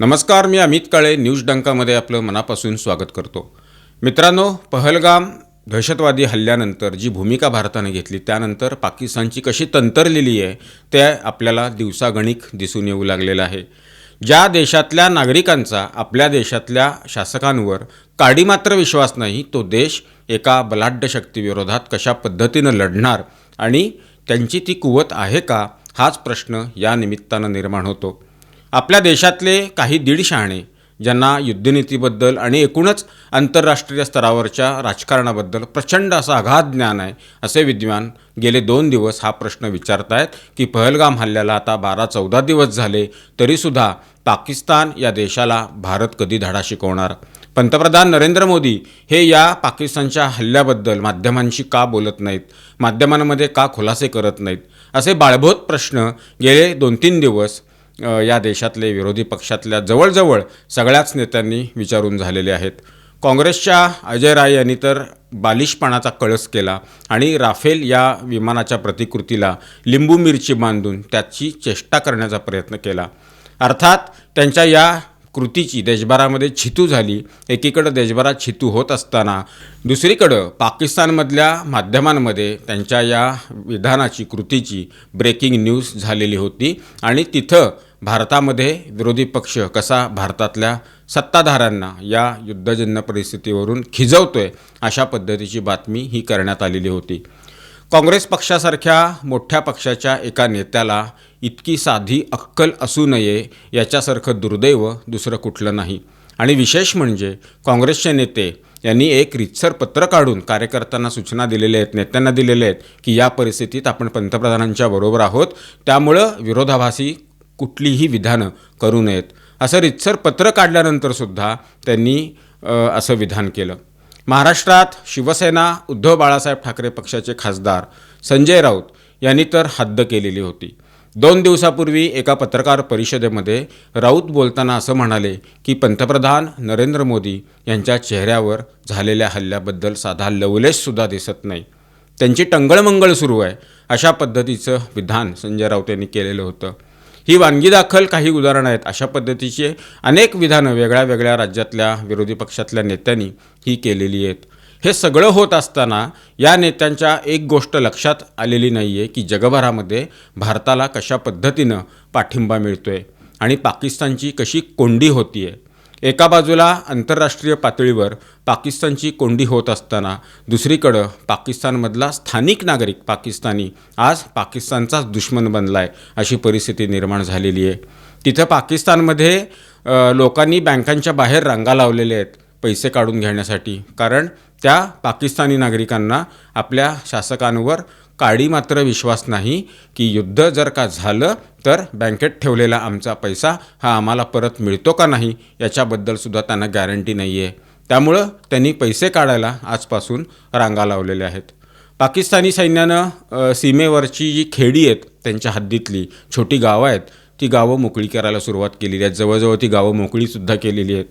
नमस्कार मी अमित काळे न्यूज डंकामध्ये आपलं मनापासून स्वागत करतो. मित्रांनो पहलगाम दहशतवादी हल्ल्यानंतर जी भूमिका भारताने घेतली त्यानंतर पाकिस्तानची कशी तंतरलेली आहे ते आपल्याला दिवसागणिक दिसून येऊ लागलेलं आहे. ज्या देशातल्या नागरिकांचा आपल्या देशातल्या शासकांवर काडी मात्र विश्वास नाही तो देश एका बलाढ्य शक्तीविरोधात कशा पद्धतीनं लढणार आणि त्यांची ती कुवत आहे का हाच प्रश्न या निमित्तानं निर्माण होतो. आपल्या देशातले काही दीड शहाणे ज्यांना युद्धनीतीबद्दल आणि एकूणच आंतरराष्ट्रीय स्तरावरच्या राजकारणाबद्दल प्रचंड असं अगाध ज्ञान आहे असे विद्वान गेले दोन दिवस हा प्रश्न विचारतायत की पहलगाम हल्ल्याला आता बारा चौदा दिवस झाले तरीसुद्धा पाकिस्तान या देशाला भारत कधी धडा शिकवणार? पंतप्रधान नरेंद्र मोदी हे या पाकिस्तानच्या हल्ल्याबद्दल माध्यमांशी का बोलत नाहीत? माध्यमांमध्ये का खुलासे करत नाहीत? असे बाळभोत प्रश्न गेले दोन तीन दिवस या देशातले विरोधी पक्षातल्या जवळजवळ सगळ्याच नेत्यांनी विचारून झालेले आहेत. काँग्रेसच्या अजय राय यांनी तर बालिशपणाचा कळस केला आणि राफेल या विमानाच्या प्रतिकृतीला लिंबू मिरची बांधून त्याची चेष्टा करण्याचा प्रयत्न केला. अर्थात त्यांच्या या कृतीची देशभरामध्ये छितू झाली. एकीकडं देशभरात छितू होत असताना दुसरीकडं पाकिस्तानमधल्या माध्यमांमध्ये त्यांच्या या विधानाची कृतीची ब्रेकिंग न्यूज झालेली होती आणि तिथं भारतामध्ये विरोधी पक्ष कसा भारतातल्या सत्ताधाऱ्यांना या युद्धजन्य परिस्थितीवरून खिजवतोय अशा पद्धतीची बातमी ही करण्यात आलेली होती. काँग्रेस पक्षासारख्या मोठ्या पक्षाच्या एका नेत्याला इतकी साधी अक्कल असू नये याच्यासारखं दुर्दैव दुसरं कुठलं नाही. आणि विशेष म्हणजे काँग्रेसचे नेते यांनी एक रितसर पत्र काढून कार्यकर्त्यांना सूचना दिलेल्या आहेत नेत्यांना दिलेल्या आहेत की या परिस्थितीत आपण पंतप्रधानांच्या बरोबर आहोत. त्यामुळं विरोधाभासी कुठलीही विधानं करू नयेत. असं रितसर पत्र काढल्यानंतरसुद्धा त्यांनी असं विधान केलं. महाराष्ट्रात शिवसेना उद्धव बाळासाहेब ठाकरे पक्षाचे खासदार संजय राऊत यांनी तर हद्द केलेली होती. दोन दिवसापूर्वी एका पत्रकार परिषदेमध्ये राऊत बोलताना असं म्हणाले की पंतप्रधान नरेंद्र मोदी यांच्या चेहऱ्यावर झालेल्या हल्ल्याबद्दल साधा लवलेशसुद्धा दिसत नाही. त्यांची टंगळमंगळ सुरू आहे अशा पद्धतीचं विधान संजय राऊत यांनी केलेलं होतं. ही वानगी दाखल काही उदाहरणं आहेत. अशा पद्धतीचे अनेक विधानं वेगळ्या वेगळ्या राज्यातल्या विरोधी पक्षातल्या नेत्यांनी ही केलेली आहेत. हे सगळं होत असताना या नेत्यांच्या एक गोष्ट लक्षात आलेली नाही आहे की जगभरामध्ये भारताला कशा पद्धतीनं पाठिंबा मिळतो आहे आणि पाकिस्तानची कशी कोंडी होती आहे एका बाजूला आंतरराष्ट्रीय पातळीवर पाकिस्तानची कोंडी होत असताना दुसरीकडं पाकिस्तानमधला स्थानिक नागरिक पाकिस्तानी आज पाकिस्तानचाच दुश्मन बनला आहे अशी परिस्थिती निर्माण झालेली आहे. तिथं पाकिस्तानमध्ये लोकांनी बँकांच्या बाहेर रांगा लावलेल्या आहेत पैसे काढून घेण्यासाठी. कारण त्या पाकिस्तानी नागरिकांना आपल्या शासकांवर काडी मात्र विश्वास नाही की युद्ध जर का झालं तर बँकेत ठेवलेला आमचा पैसा हा आम्हाला परत मिळतो का नाही याच्याबद्दलसुद्धा त्यांना गॅरंटी नाही आहे त्यामुळं त्यांनी पैसे काढायला आजपासून रांगा लावलेल्या आहेत. पाकिस्तानी सैन्यानं सीमेवरची जी खेडी आहेत त्यांच्या हद्दीतली छोटी गावं आहेत ती गावं मोकळी करायला सुरुवात केलेली आहेत. जवळजवळ ती गावं मोकळीसुद्धा केलेली आहेत.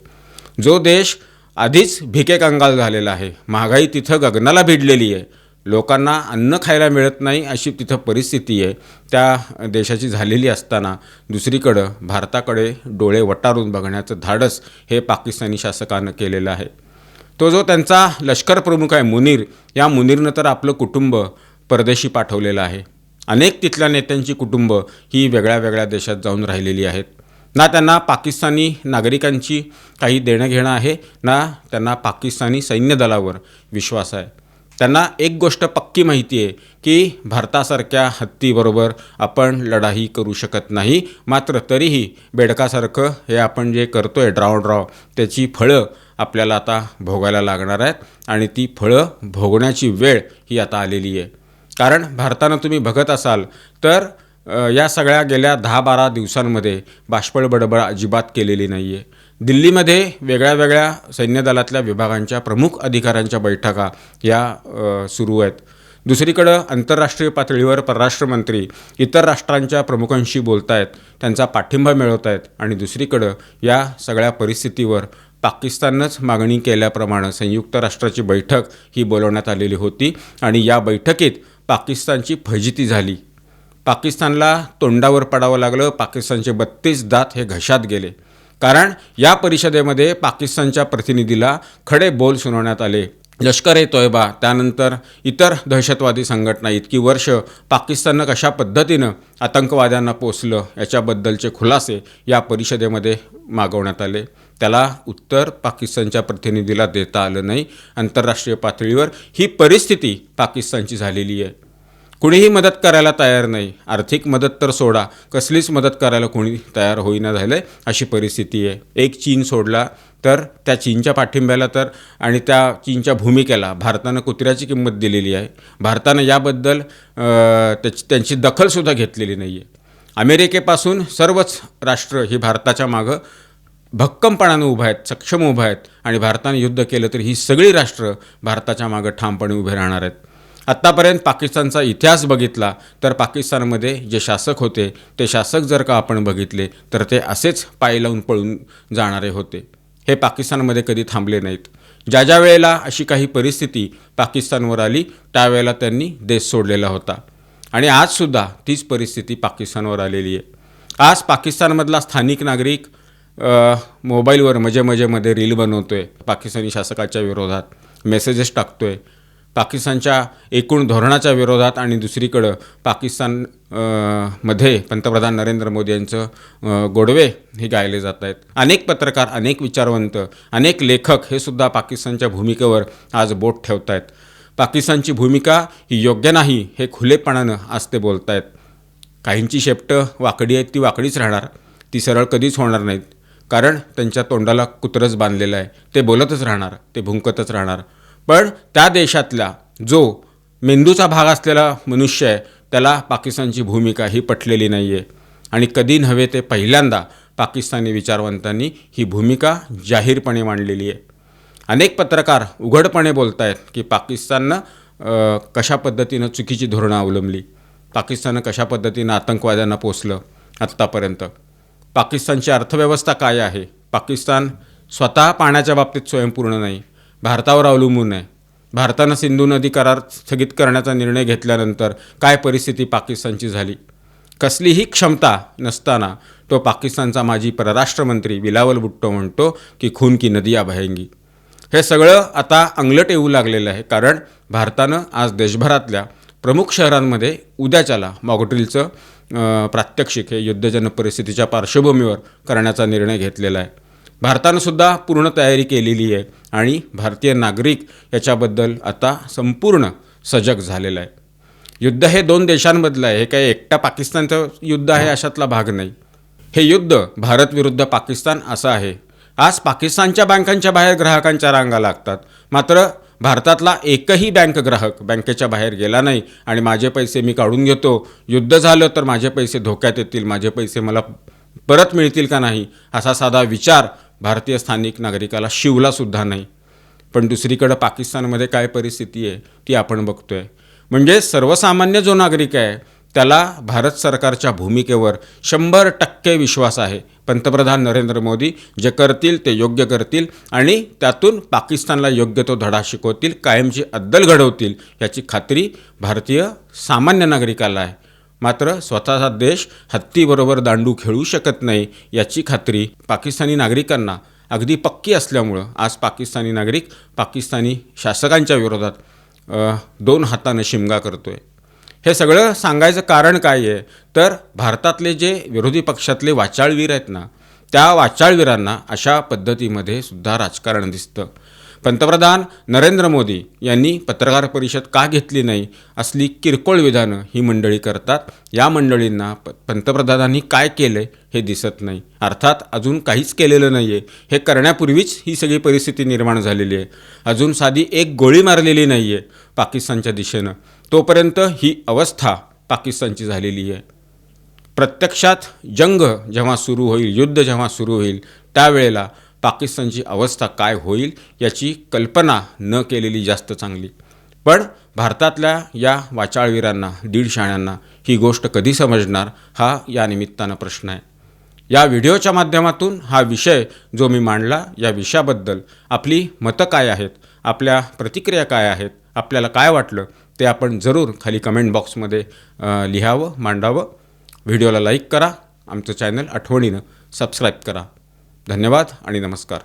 जो देश आधीच भिके कंगाल झालेला आहे महागाई तिथं गगनाला भिडलेली आहे. लोकांना अन्न खायला मिळत नाही अशी तिथं परिस्थिती आहे. त्या देशाची झालेली असताना दुसरीकडं भारताकडे डोळे वटारून बघण्याचं धाडस हे पाकिस्तानी शासकानं केलेलं आहे. तो जो त्यांचा लष्कर प्रमुख आहे मुनीर या मुनीरनं तर आपलं कुटुंब परदेशी पाठवलेलं आहे. अनेक तिथल्या नेत्यांची कुटुंब ही वेगळ्या वेगळ्या देशात जाऊन राहिलेली आहेत. ना त्यांना पाकिस्तानी नागरिकांची काही देणं घेणं आहे ना त्यांना पाकिस्तानी सैन्यदलावर विश्वास आहे. त्यांना एक गोष्ट पक्की माहिती आहे की भारतासारख्या हत्तीबरोबर आपण लढाई करू शकत नाही. मात्र तरीही बेडकासारखं हे आपण जे करतो आहे ड्राव ड्राव त्याची फळं आपल्याला आता भोगायला लागणार आहेत आणि ती फळं भोगण्याची वेळ ही आता आलेली आहे. कारण भारतानं तुम्ही बघत असाल तर या सगळ्या गेल्या दहा बारा दिवसांमध्ये बाष्पळ बडबड अजिबात केलेली नाही आहे दिल्लीमध्ये वेगळ्या वेगळ्या सैन्यदलातल्या विभागांच्या प्रमुख अधिकाऱ्यांच्या बैठका या सुरू आहेत. दुसरीकडं आंतरराष्ट्रीय पातळीवर परराष्ट्रमंत्री इतर राष्ट्रांच्या प्रमुखांशी बोलत आहेत त्यांचा पाठिंबा मिळवत आहेत आणि दुसरीकडं या सगळ्या परिस्थितीवर पाकिस्ताननंच मागणी केल्याप्रमाणे संयुक्त राष्ट्राची बैठक ही बोलवण्यात आलेली होती आणि या बैठकीत पाकिस्तानची फजिती झाली. पाकिस्तानला तोंडावर पडावं लागलं पाकिस्तानचे बत्तीस दात हे घशात गेले. कारण या परिषदेमध्ये पाकिस्तानच्या प्रतिनिधीला खडे बोल सुनावण्यात आले. लष्कर ए तोयबा त्यानंतर इतर दहशतवादी संघटना इतकी वर्ष पाकिस्ताननं कशा पद्धतीनं आतंकवाद्यांना पोचलं याच्याबद्दलचे खुलासे या परिषदेमध्ये मागवण्यात आले. त्याला उत्तर पाकिस्तानच्या प्रतिनिधीला देता आलं नाही. आंतरराष्ट्रीय पातळीवर ही परिस्थिती पाकिस्तानची झालेली आहे. कुणीही मदत करायला तयार नाही. आर्थिक मदत तर सोडा. कसलीच मदत करायला कोणी तयार होईना झालं आहे अशी परिस्थिती आहे. एक चीन सोडला तर त्या चीनच्या पाठिंब्याला तर आणि त्या चीनच्या भूमिकेला भारतानं कुत्र्याची किंमत दिलेली आहे. भारतानं याबद्दल त्याची त्यांची दखलसुद्धा घेतलेली नाही आहे अमेरिकेपासून सर्वच राष्ट्र ही भारताच्या मागं भक्कमपणानं उभं आहेत सक्षम उभं आहेत आणि भारताने युद्ध केलं तर ही सगळी राष्ट्र भारताच्या मागं ठामपणे उभे राहणार आहेत. आत्तापर्यंत पाकिस्तानचा इतिहास बघितला तर पाकिस्तानमध्ये जे शासक होते ते शासक जर का आपण बघितले तर ते असेच पाय लावून पळून जाणारे होते. हे पाकिस्तानमध्ये कधी थांबले नाहीत. ज्या ज्या वेळेला अशी काही परिस्थिती पाकिस्तानवर आली त्यावेळेला त्यांनी देश सोडलेला होता. आणि आजसुद्धा तीच परिस्थिती पाकिस्तानवर आलेली आहे. आज पाकिस्तानमधला स्थानिक नागरिक मोबाईलवर मजे मजेमध्ये रील बनवतो आहे पाकिस्तानी शासकाच्या विरोधात. मेसेजेस टाकतोय. पाकिस्तानच्या एकूण धोरणाच्या विरोधात आणि दुसरीकडं पाकिस्तानमध्ये पंतप्रधान नरेंद्र मोदी यांचं गोडवे हे गायले जात आहेत. अनेक पत्रकार अनेक विचारवंत अनेक लेखक हे सुद्धा पाकिस्तानच्या भूमिकेवर आज बोट ठेवत आहेत. पाकिस्तानची भूमिका ही योग्य नाही हे खुलेपणानं आज ते बोलत आहेत काहींची शेपटं वाकडी आहेत ती वाकडीच राहणार. ती सरळ कधीच होणार नाहीत. कारण त्यांच्या तोंडाला कुत्रच बांधलेलं आहे. ते बोलतच राहणार ते भुंकतच राहणार. पण त्या देशातला जो मेंदूचा भाग असलेला मनुष्य आहे त्याला पाकिस्तानची भूमिका ही पटलेली नाही आहे आणि कधी नव्हे ते पहिल्यांदा पाकिस्तानी विचारवंतांनी ही भूमिका जाहीरपणे मांडलेली आहे. अनेक पत्रकार उघडपणे बोलत आहेत की पाकिस्ताननं कशा पद्धतीनं चुकीची धोरणं अवलंबली? पाकिस्ताननं कशा पद्धतीनं आतंकवाद्यांना पोचलं आत्तापर्यंत? पाकिस्तानची अर्थव्यवस्था काय आहे? पाकिस्तान स्वतः पाण्याच्या बाबतीत स्वयंपूर्ण नाही. भारतावर अवलंबून आहे. भारतानं सिंधू नदी करार स्थगित करण्याचा निर्णय घेतल्यानंतर काय परिस्थिती पाकिस्तानची झाली? कसलीही क्षमता नसताना तो पाकिस्तानचा माजी परराष्ट्रमंत्री बिलावल भुट्टो म्हणतो की खून की नदी अभयंगी हे सगळं आता अंगलट येऊ लागलेलं आहे कारण भारतानं आज देशभरातल्या प्रमुख शहरांमध्ये उद्याच्याला मॉगड्रिलचं प्रात्यक्षिक हे युद्धजन्य परिस्थितीच्या पार्श्वभूमीवर करण्याचा निर्णय घेतलेला आहे. भारतानं सुद्धा पूर्ण तयारी केलेली आहे आणि भारतीय नागरिक याच्याबद्दल आता संपूर्ण सजग झालेला आहे. युद्ध हे दोन देशांमधलं आहे. हे काही एकटा पाकिस्तानचं युद्ध आहे अशातला भाग नाही. हे युद्ध भारत विरुद्ध पाकिस्तान असं आहे. आज पाकिस्तानच्या बँकांच्या बाहेर ग्राहकांच्या रांगा लागतात. मात्र भारतातला एकही बँक ग्राहक बँकेच्या बाहेर गेला नाही आणि माझे पैसे मी काढून घेतो. युद्ध झालं तर माझे पैसे धोक्यात येतील माझे पैसे मला परत मिळतील का नाही असा साधा विचार भारतीय स्थानिक नागरिकाला शिवलासुद्धा नाही. पण दुसरीकडं पाकिस्तानमध्ये काय परिस्थिती आहे ती आपण बघतो आहे म्हणजे सर्वसामान्य जो नागरिक आहे त्याला भारत सरकारच्या भूमिकेवर शंभर टक्के विश्वास आहे. पंतप्रधान नरेंद्र मोदी जे करतील ते योग्य करतील आणि त्यातून पाकिस्तानला योग्य तो धडा शिकवतील कायमची अद्दल घडवतील याची खात्री भारतीय सामान्य नागरिकाला आहे. मात्र स्वतःचा देश हत्तीबरोबर दांडू खेळू शकत नाही याची खात्री पाकिस्तानी नागरिकांना अगदी पक्की असल्यामुळं आज पाकिस्तानी नागरिक पाकिस्तानी शासकांच्या विरोधात दोन हातानं शिमगा करतोय. हे सगळं सांगायचं कारण काय आहे? तर भारतातले जे विरोधी पक्षातले वाचाळवीर आहेत ना त्या वाचाळवीरांना अशा पद्धतीमध्ये सुद्धा राजकारण दिसतं. पंतप्रधान नरेंद्र मोदी यांनी पत्रकार परिषद का घेतली नाही असली किरकोळ विधानं ही मंडळी करतात. या मंडळींना प पंतप्रधानांनी काय केलं हे दिसत नाही. अर्थात अजून काहीच केलेलं नाही आहे हे करण्यापूर्वीच ही सगळी परिस्थिती निर्माण झालेली आहे. अजून साधी एक गोळी मारलेली नाही आहे पाकिस्तानच्या दिशेनं. तोपर्यंत ही अवस्था पाकिस्तानची झालेली आहे. प्रत्यक्षात जंग जेव्हा सुरू होईल युद्ध जेव्हा सुरू होईल त्यावेळेला पाकिस्तानची अवस्था काय होईल याची कल्पना न केलेली जास्त चांगली. पण भारतातल्या या वाचाळवीरांना दीडशाण्यांना ही गोष्ट कधी समजणार हा या निमित्तानं प्रश्न आहे. या व्हिडिओच्या माध्यमातून हा विषय जो मी मांडला या विषयाबद्दल आपली मतं काय आहेत आपल्या प्रतिक्रिया काय आहेत आपल्याला काय वाटलं ते आपण जरूर खाली कमेंट बॉक्समध्ये लिहावं मांडावं. व्हिडिओला लाईक करा आमचं चॅनल आठवणीनं सबस्क्राईब करा. धन्यवाद आणि नमस्कार.